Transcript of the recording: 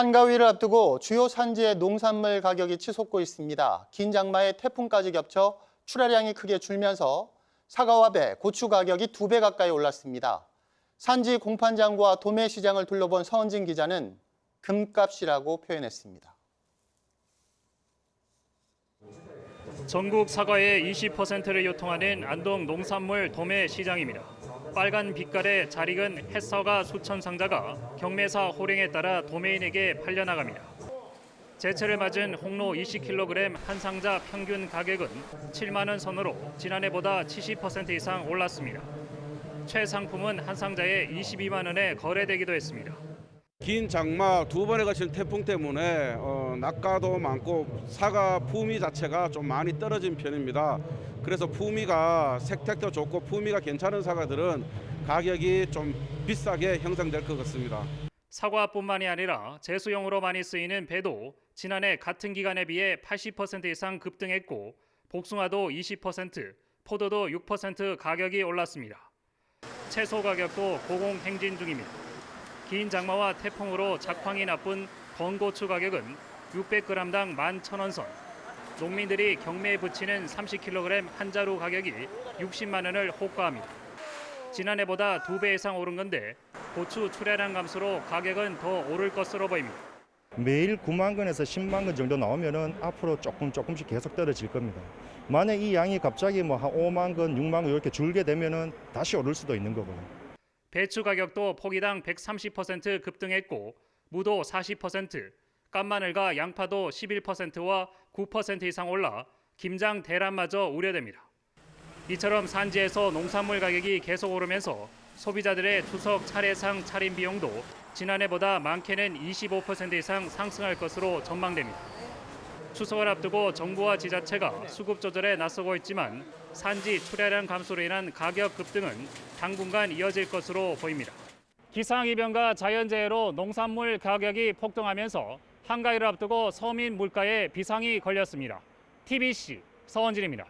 한가위를 앞두고 주요 산지의 농산물 가격이 치솟고 있습니다. 긴 장마에 태풍까지 겹쳐 출하량이 크게 줄면서 사과와 배, 고추 가격이 두 배 가까이 올랐습니다. 산지 공판장과 도매 시장을 둘러본 서은진 기자는 금값이라고 표현했습니다. 전국 사과의 20%를 요통하는 안동 농산물 도매 시장입니다. 빨간 빛깔의 잘 익은 햇사과 수천 상자가 경매사 호령에 따라 도매인에게 팔려나갑니다. 제철을 맞은 홍로 20kg 한 상자 평균 가격은 7만 원 선으로 지난해보다 70% 이상 올랐습니다. 최상품은 한 상자에 22만 원에 거래되기도 했습니다. 긴 장마 두 번에 걸친 태풍 때문에 어, 낙가도 많고 사과 품위 자체가 좀 많이 떨어진 편입니다. 그래서 품위가 색택도 좋고 품위가 괜찮은 사과들은 가격이 좀 비싸게 형성될 것 같습니다. 사과뿐만이 아니라 제수용으로 많이 쓰이는 배도 지난해 같은 기간에 비해 80% 이상 급등했고 복숭아도 20%, 포도도 6% 가격이 올랐습니다. 채소 가격도 고공 행진 중입니다. 긴 장마와 태풍으로 작황이 나쁜 건고추 가격은 600g당 11,000원 선. 농민들이 경매에 붙이는 30kg 한 자루 가격이 60만 원을 호가합니다. 지난해보다 두 배 이상 오른 건데 고추 출하량 감소로 가격은 더 오를 것으로 보입니다. 매일 9만 건에서 10만 건 정도 나오면은 앞으로 조금 조금씩 계속 떨어질 겁니다. 만약 이 양이 갑자기 뭐 한 5만 건, 6만 건 이렇게 줄게 되면은 다시 오를 수도 있는 거고요. 배추 가격도 포기당 130% 급등했고 무도 40%, 깐마늘과 양파도 11%와 9% 이상 올라 김장 대란마저 우려됩니다. 이처럼 산지에서 농산물 가격이 계속 오르면서 소비자들의 추석 차례상 차림 비용도 지난해보다 많게는 25% 이상 상승할 것으로 전망됩니다. 추석을 앞두고 정부와 지자체가 수급 조절에 나서고 있지만 산지 출하량 감소로 인한 가격 급등은 당분간 이어질 것으로 보입니다. 기상이변과 자연재해로 농산물 가격이 폭등하면서 한가위를 앞두고 서민 물가에 비상이 걸렸습니다. TBC 서원진입니다.